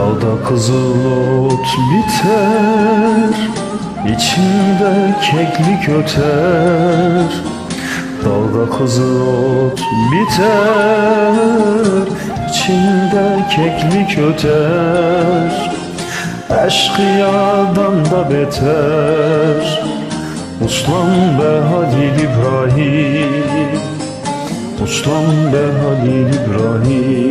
Dağda kızıl ot biter İçinde keklik öter. Dağda kızıl ot biter İçinde keklik öter. Eşkıyadan da beter Uslan be Halil İbrahim. Uslan be Halil İbrahim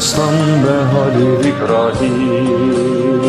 Yaslan be Halil İbrahim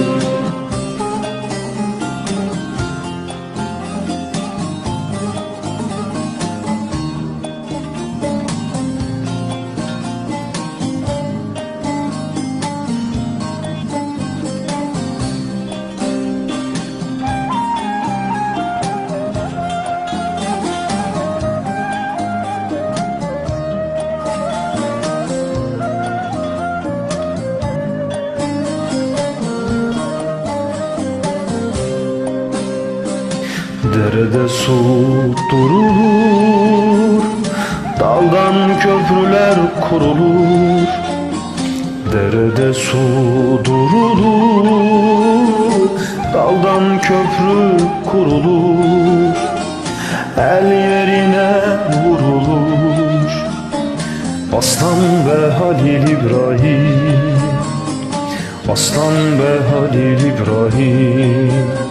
Derede su durulur Daldan köprüler kurulur. Derede su durulur Daldan köprü kurulur. El yerine vurulur Aslan ve Halil İbrahim. Aslan ve Halil İbrahim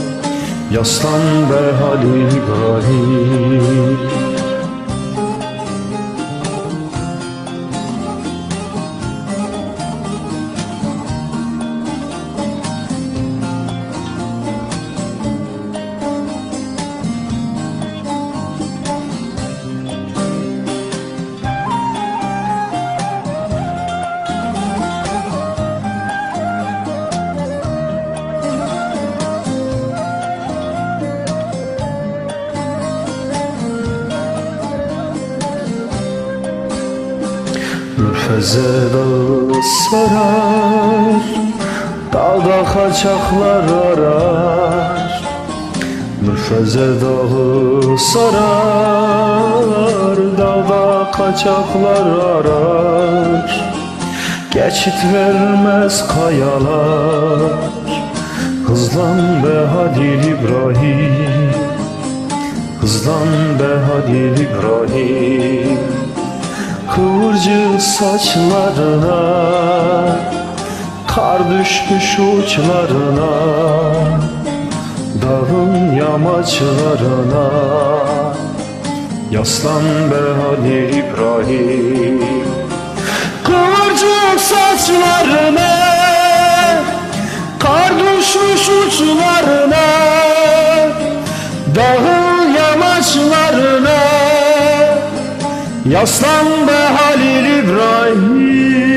Yaslan be Halil İbrahim Ürfeze dağı sarar Dağda kaçaklar arar. Ürfeze dağı sarar Dağda kaçaklar arar. Geçit vermez kayalar Hızlan be Halil İbrahim. Hızlan be Halil İbrahim Kıvırcık saçlarına Kar düşmüş uçlarına Dağın yamaçlarına Yaslan be Halil İbrahim. Kıvırcık saçlarına Yaslan be Halil İbrahim